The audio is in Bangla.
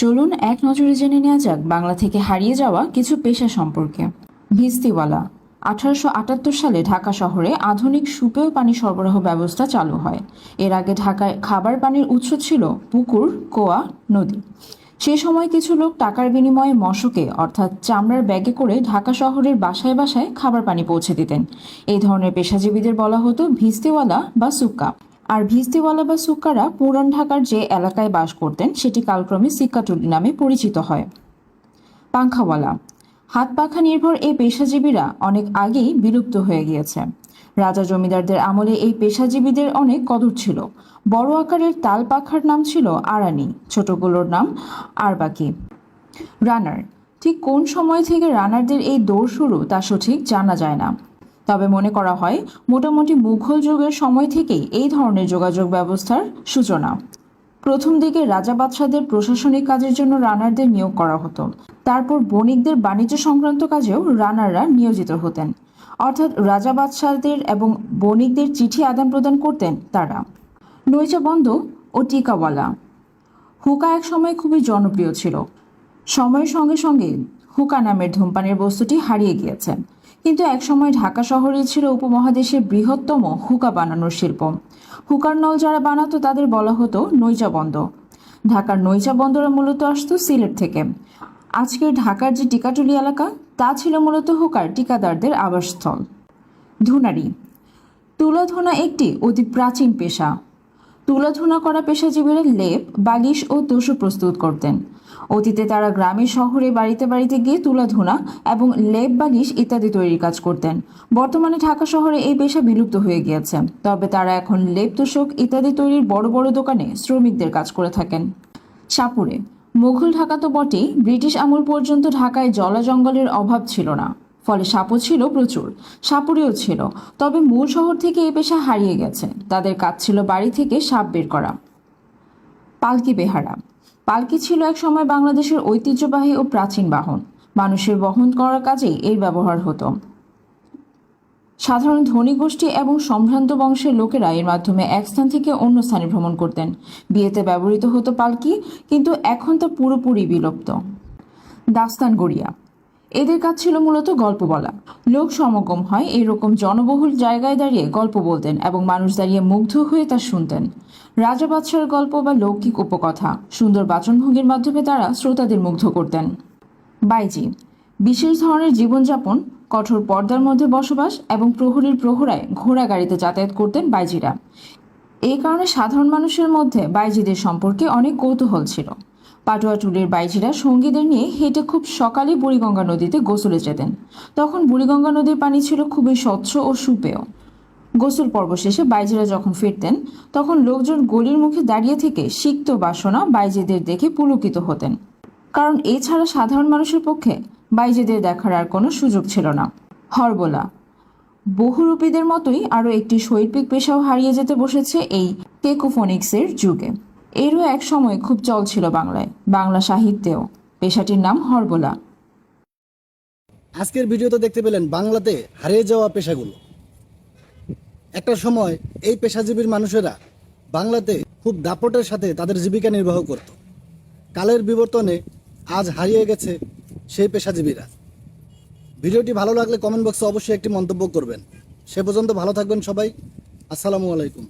চলুন এক নজরে জেনে নেওয়া যাক বাংলা থেকে হারিয়ে যাওয়া কিছু পেশা সম্পর্কে। ভিস্তিওয়ালা। আঠারোশো আটাত্তর সালে ঢাকা শহরে আধুনিক সুপেয় পানি সরবরাহ ব্যবস্থা চালু হয়। এর আগে ঢাকায় খাবার পানির উৎস ছিল পুকুর, কোয়া, নদী। সে সময় কিছু লোক টাকার বিনিময়ে মশকে, অর্থাৎ চামড়ার ব্যাগে করে ঢাকা শহরের বাসায় বাসায় খাবার পানি পৌঁছে দিতেন। এই ধরনের পেশাজীবীদের বলা হতো ভিস্তিওয়ালা বা সুক্কা। আর ভিস্তিওয়ালা বা সুক্কারা পুরান ঢাকার যে এলাকায় বাস করতেন, সেটি কালক্রমে সিক্কাটুলি নামে পরিচিত হয়। পাংখাওয়ালা। হাত পাখা নির্ভর এই পেশাজীবীরা অনেক আগেই বিলুপ্ত হয়ে গিয়েছে। রাজা জমিদারদের আমলে এই পেশাজীবীদের অনেক কদর ছিল। বড় আকারের তাল পাখার নাম ছিল আরানি ছোটগুলোর নাম আরবাকি। রানার। ঠিক কোন সময় থেকে রানারদের এই দৌড় শুরু তা সঠিক জানা যায় না। তবে মনে করা হয়, মোটামুটি মুঘল যুগের সময় থেকেই এই ধরনের যোগাযোগ ব্যবস্থার সূচনা। প্রথম দিকে রাজা বাদশাদের প্রশাসনিক কাজের জন্য রানারদের নিয়োগ করা হতো। তারপর বণিকদের বাণিজ্য সংক্রান্ত কাজেও রানাররা নিয়োজিত হতেন। অর্থাৎ রাজা বাদশাদের এবং বণিকদের চিঠি আদান প্রদান করতেন তারা। নৈচা বন্ধ ও টিকাওয়ালা। হুকা এক সময় খুবই জনপ্রিয় ছিল। সময়ের সঙ্গে সঙ্গে হুকা নামের ধূমপানের বস্তুটি হারিয়ে গিয়েছে। কিন্তু একসময় ঢাকা শহরে ছিল উপমহাদেশের বৃহত্তম হুকা বানানোর শিল্প। হুকার নল যারা বানাতো, তাদের বলা হতো নৈচা বন্দর ঢাকার নৈচা বন্দরা মূলত আসতো সিলেট থেকে। আজকের ঢাকার যে টিকাটুলি এলাকা, তা ছিল মূলত হুকার টিকাদারদের আবাসস্থল। ধুনারি। তুলাধুনা একটি অতি প্রাচীন পেশা। তুলাধুনা করা পেশাজীবীরা লেপ, বালিশ ও তোষক প্রস্তুত করতেন। অতীতে তারা গ্রামে, শহরে, বাড়িতে বাড়িতে গিয়ে তুলাধুনা এবং লেপ, বালিশ ইত্যাদি তৈরির কাজ করতেন। বর্তমানে ঢাকা শহরে এই পেশা বিলুপ্ত হয়ে গিয়েছে। তবে তারা এখন লেপ, তোষক ইত্যাদি তৈরির বড় বড় দোকানে শ্রমিকদের কাজ করে থাকেন। সাপুরে মুঘল ঢাকা তো বটেই, ব্রিটিশ আমল পর্যন্ত ঢাকায় জলা জঙ্গলের অভাব ছিল না। ফলে সাপও ছিল প্রচুর সাপুরেও ছিল। তবে মূল শহর থেকে এই পেশা হারিয়ে গেছে। তাদের কাজ ছিল বাড়ি থেকে সাপ বের করা। পালকি বেহারা। পালকি ছিল এক সময় বাংলাদেশের ঐতিহ্যবাহী ও প্রাচীন বাহন। মানুষের বহন করার কাজেই এর ব্যবহার হতো। সাধারণ ধনী গোষ্ঠী এবং সম্ভ্রান্ত বংশের লোকেরা এর মাধ্যমে এক স্থান থেকে অন্য স্থানে ভ্রমণ করতেন। বিয়েতে ব্যবহৃত হতো পালকি, কিন্তু এখন তা পুরোপুরি বিলুপ্ত। দাস্তান গড়িয়া। এদের কাজ ছিল মূলত গল্প বলা। লোক সমাগম হয় এরকম জনবহুল জায়গায় দাঁড়িয়ে গল্প বলতেন এবং মানুষ দাঁড়িয়ে মুগ্ধ হয়ে তা শুনতেন। রাজা বাদশার গল্প বা লৌকিক উপকথা, সুন্দর বাচনভঙ্গির মাধ্যমে তারা শ্রোতাদের মুগ্ধ করতেন। বাইজি, বিশেষ ধরনের জীবনযাপন, কঠোর পর্দার মধ্যে বসবাস এবং প্রহরীর প্রহরায় ঘোড়া গাড়িতে যাতায়াত করতেন বাইজিরা। এই কারণে সাধারণ মানুষের মধ্যে বাইজিদের সম্পর্কে অনেক কৌতূহল ছিল। পাটুয়াটুলির বাইজিরা সঙ্গীদের নিয়ে হেঁটে খুব সকালে বুড়িগঙ্গা নদীতে গোসলে যেতেন। তখন বুড়িগঙ্গা নদীর পানি ছিল খুবই স্বচ্ছ ও সুপেয়। গোসল পর্ব শেষে বাইজিরা যখন ফিরতেন, তখন লোকজন গলির মুখে দাঁড়িয়ে থেকে সিক্ত বাসনা বাইজেদের দেখে পুলকিত হতেন। কারণ এছাড়া সাধারণ মানুষের পক্ষে বাইজেদের দেখার আর কোনো সুযোগ ছিল না। হরবোলা। বহুরূপীদের মতোই আরও একটি শৈল্পিক পেশাও হারিয়ে যেতে বসেছে এই টেকোফোনিক্সের যুগে। এরও এক সময় খুব চল ছিল বাংলায়, বাংলা সাহিত্যেও। পেশাটির নাম হরবোলা। আজকের ভিডিওতে দেখতে পেলেন বাংলাতে হারিয়ে যাওয়া পেশাগুলো। একটা সময় এই পেশাজীবীর মানুষেরা বাংলাতে খুব দাপটের সাথে তাদের জীবিকা নির্বাহ করত। কালের বিবর্তনে আজ হারিয়ে গেছে সেই পেশাজীবীরা। ভিডিওটি ভালো লাগলে কমেন্ট বক্সে অবশ্যই একটি মন্তব্য করবেন। সে পর্যন্ত ভালো থাকবেন সবাই। আসসালামু আলাইকুম।